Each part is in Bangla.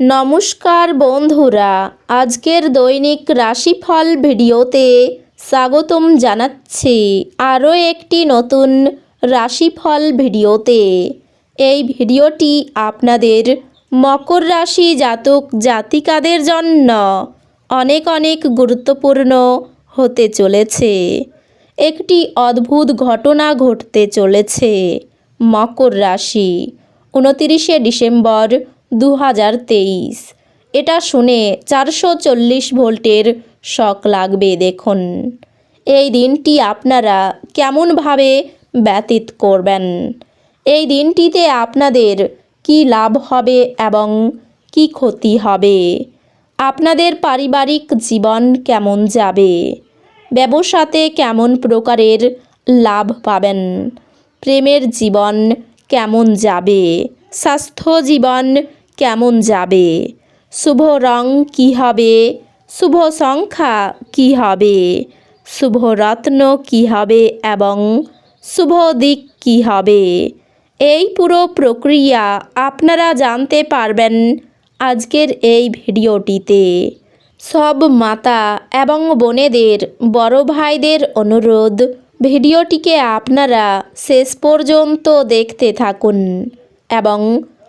নমস্কার বন্ধুরা, আজকের দৈনিক রাশিফল ভিডিওতে স্বাগতম জানাচ্ছি আরও একটি নতুন রাশিফল ভিডিওতে। এই ভিডিওটি আপনাদের মকর রাশি জাতক জাতিকাদের জন্য অনেক অনেক গুরুত্বপূর্ণ হতে চলেছে। একটি অদ্ভুত ঘটনা ঘটতে চলেছে মকর রাশি। উনতিরিশে ডিসেম্বর দু হাজার তেইশ। এটা শুনে চারশো চল্লিশ ভোল্টের শক লাগবে দেখুন। এই দিনটি আপনারা কেমনভাবে ব্যতীত করবেন? এই দিনটিতে আপনাদের কি লাভ হবে এবং কি ক্ষতি হবে? আপনাদের পারিবারিক জীবন কেমন যাবে? ব্যবসাতে কেমন প্রকারের লাভ পাবেন? প্রেমের জীবন কেমন যাবে? স্বাস্থ্য জীবন কেমন যাবে? শুভ রং কী হবে? শুভ সংখ্যা কী হবে? শুভ রত্ন কী হবে এবং শুভ দিক কী হবে? এই পুরো প্রক্রিয়া আপনারা জানতে পারবেন আজকের এই ভিডিওটিতে। সব মাতা এবং বোনেদের, বড় ভাইদের অনুরোধ, ভিডিওটিকে আপনারা শেষ পর্যন্ত দেখতে থাকুন এবং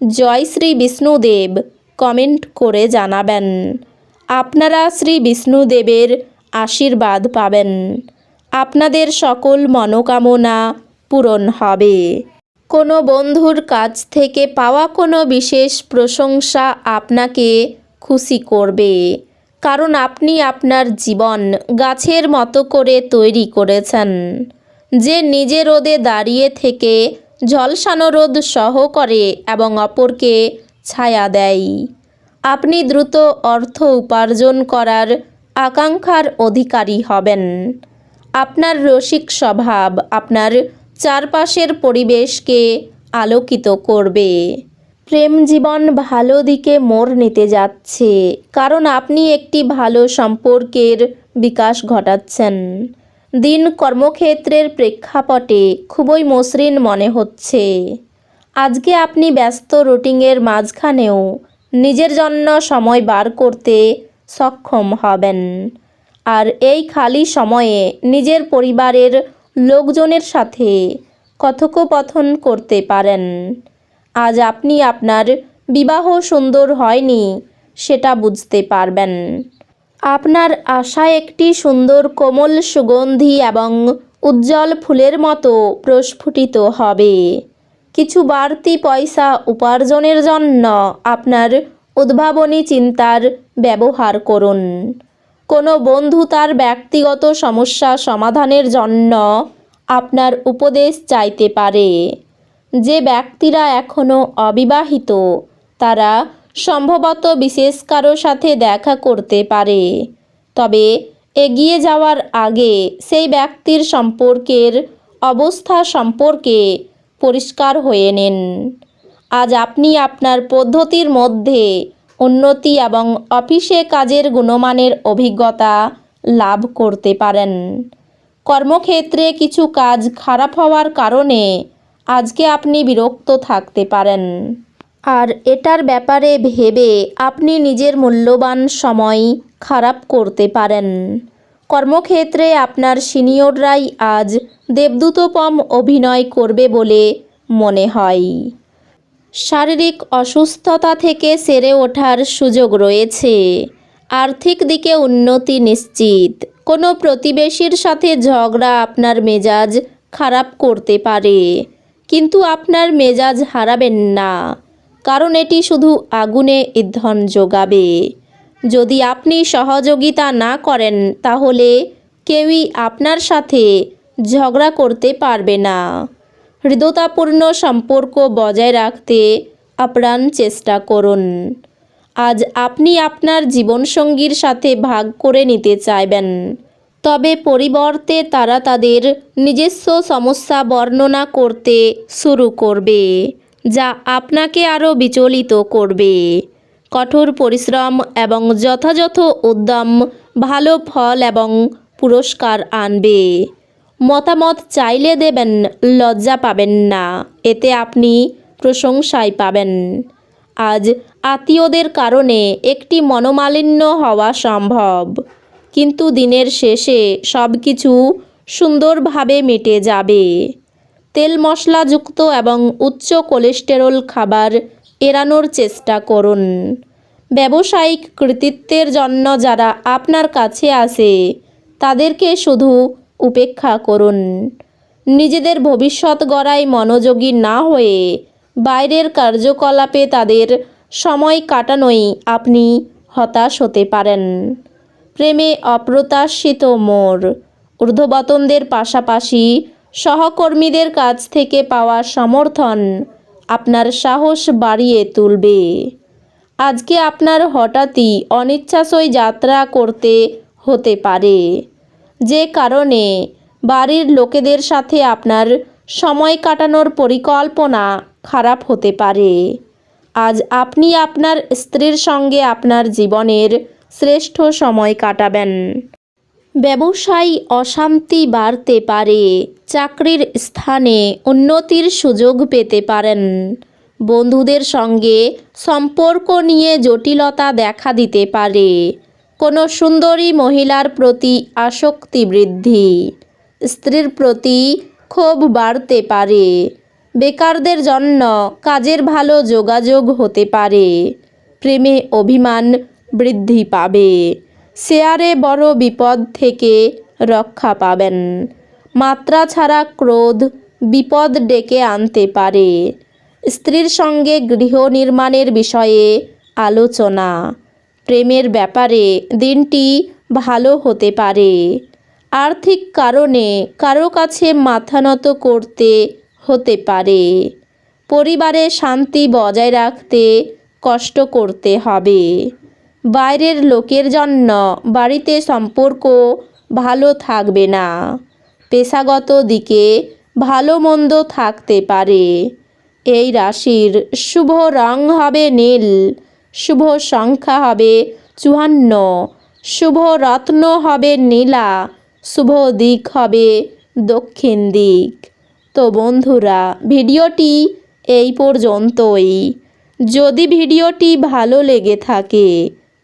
জয় শ্রী বিষ্ণুদেব, কমেন্ট করে জানাবেন। আপনারা শ্রী বিষ্ণুদেবের আশীর্বাদ পাবেন। আপনাদের সকল মনোকামনা পূরণ হবে। কোনো বন্ধুর কাছ থেকে পাওয়া কোনো বিশেষ প্রশংসা আপনাকে খুশি করবে। কারণ আপনি আপনার জীবন গাছের মতো করে তৈরি করেছেন। যে নিজে রোদে দাঁড়িয়ে থেকে ঝলসানো রোদ সহ করে এবং অপরকে ছায়া দেয়। আপনি দ্রুত অর্থ উপার্জন করার আকাঙ্ক্ষার অধিকারী হবেন। আপনার রসিক স্বভাব আপনার চারপাশের পরিবেশকে আলোকিত করবে। প্রেম জীবন ভালো দিকে মোড় নিতে যাচ্ছে, কারণ আপনি একটি ভালো সম্পর্কের বিকাশ ঘটাচ্ছেন। দিন কর্মক্ষেত্রের প্রেক্ষাপটে খুবই মসৃণ মনে হচ্ছে। আজকে আপনি ব্যস্ত রুটিনের মাঝখানেও নিজের জন্য সময় বার করতে সক্ষম হবেন। আর এই খালি সময়ে নিজের পরিবারের লোকজনের সাথে কথোপকথন করতে পারেন। আজ আপনি আপনার বিবাহ সুন্দর হয়নি, সেটা বুঝতে পারবেন। আপনার আশা একটি সুন্দর কোমল সুগন্ধি এবং উজ্জ্বল ফুলের মতো প্রস্ফুটিত হবে। কিছু বাড়তি পয়সা উপার্জনের জন্য আপনার উদ্ভাবনী চিন্তার ব্যবহার করুন। কোনো বন্ধু তার ব্যক্তিগত সমস্যা সমাধানের জন্য আপনার উপদেশ চাইতে পারে। যে ব্যক্তিরা এখনও অবিবাহিত, তারা সম্ভবত বিশেষ কারও সাথে দেখা করতে পারে। তবে এগিয়ে যাওয়ার আগে সেই ব্যক্তির সম্পর্কের অবস্থা সম্পর্কে পরিষ্কার হয়ে নিন। আজ আপনি আপনার পদ্ধতির মধ্যে উন্নতি এবং অফিসে কাজের গুণমানের অভিজ্ঞতা লাভ করতে পারেন। কর্মক্ষেত্রে কিছু কাজ খারাপ হওয়ার কারণে আজকে আপনি বিরক্ত থাকতে পারেন। আর এটার ব্যাপারে ভেবে আপনি নিজের মূল্যবান সময় খারাপ করতে পারেন। কর্মক্ষেত্রে আপনার সিনিয়ররাই আজ দেবদূতপম অভিনয় করবে বলে মনে হয়। শারীরিক অসুস্থতা থেকে সেরে ওঠার সুযোগ রয়েছে। আর্থিক দিকে উন্নতি নিশ্চিত। কোনো প্রতিবেশীর সাথে ঝগড়া আপনার মেজাজ খারাপ করতে পারে। কিন্তু আপনার মেজাজ হারাবেন না। কারণ এটি শুধু আগুনে ইন্ধন যোগাবে যদি আপনি সহযোগিতা না করেন, তাহলে কেউই আপনার সাথে ঝগড়া করতে পারবে না। হৃদয়তাপূর্ণ সম্পর্ক বজায় রাখতে আপ্রাণ চেষ্টা করুন। আজ আপনি আপনার জীবনসঙ্গীর সাথে ভাগ করে নিতে চাইবেন। তবে পরিবর্তে তারা তাদের নিজস্ব সমস্যা বর্ণনা করতে শুরু করবে। যা আপনাকে আরও বিচলিত করবে। কঠোর পরিশ্রম এবং যথাযথ উদ্যম, ভালো ফল এবং পুরস্কার আনবে। মতামত চাইলে দেবেন, লজ্জা পাবেন না, এতে আপনি প্রশংসায় পাবেন। আজ আত্মীয়দের কারণে একটি মনোমালিন্য হওয়া সম্ভব, কিন্তু দিনের শেষে সব কিছু সুন্দরভাবে মিটে যাবে। তেল মশলাযুক্ত এবং উচ্চ কোলেস্টেরল খাবার এড়ানোর চেষ্টা করুন। ব্যবসায়িক কৃতিত্বের জন্য যারা আপনার কাছে আসে, তাদেরকে শুধু উপেক্ষা করুন। নিজেদের ভবিষ্যৎ গড়ায় মনোযোগী না হয়ে বাইরের কার্যকলাপে তাদের সময় কাটানোই আপনি হতাশ হতে পারেন। প্রেমে অপ্রত্যাশিত মোড় ঊর্ধ্ববতনদের পাশাপাশি সহকর্মীদের কাছ থেকে পাওয়া সমর্থন আপনার সাহস বাড়িয়ে তুলবে। আজকে আপনার হঠাৎই অনিচ্ছাসই যাত্রা করতে হতে পারে। যে কারণে বাড়ির লোকেদের সাথে আপনার সময় কাটানোর পরিকল্পনা খারাপ হতে পারে। আজ আপনি আপনার স্ত্রীর সঙ্গে আপনার জীবনের শ্রেষ্ঠ সময় কাটাবেন। ব্যবসায় অশান্তি বাড়তে পারে, চাকরির স্থানে উন্নতির সুযোগ পেতে পারেন। বন্ধুদের সঙ্গে সম্পর্ক নিয়ে জটিলতা দেখা দিতে পারে। কোনো সুন্দরী মহিলার প্রতি আসক্তি বৃদ্ধি, স্ত্রীর প্রতি ক্ষোভ বাড়তে পারে। বেকারদের জন্য কাজের ভালো যোগাযোগ হতে পারে। প্রেমে অভিমান বৃদ্ধি পাবে। শেয়ারে বড় বিপদ থেকে রক্ষা পাবেন। মাত্রা ছাড়া ক্রোধ বিপদ ডেকে আনতে পারে। স্ত্রীর সঙ্গে গৃহ নির্মাণের বিষয়ে আলোচনা। প্রেমের ব্যাপারে দিনটি ভালো হতে পারে। আর্থিক কারণে কারও কাছে মাথা নত করতে হতে পারে। পরিবারে শান্তি বজায় রাখতে কষ্ট করতে হবে। বাইরের লোকের জন্য বাড়িতে সম্পর্ক ভালো থাকবে না। পেশাগত দিকে ভালো মন্দ থাকতে পারে। এই রাশির শুভ রং হবে নীল, শুভ সংখ্যা হবে চুয়ান্ন, শুভ রত্ন হবে নীলা, শুভ দিক হবে দক্ষিণ দিক। তো বন্ধুরা, ভিডিওটি এই পর্যন্তই। যদি ভিডিওটি ভালো লেগে থাকে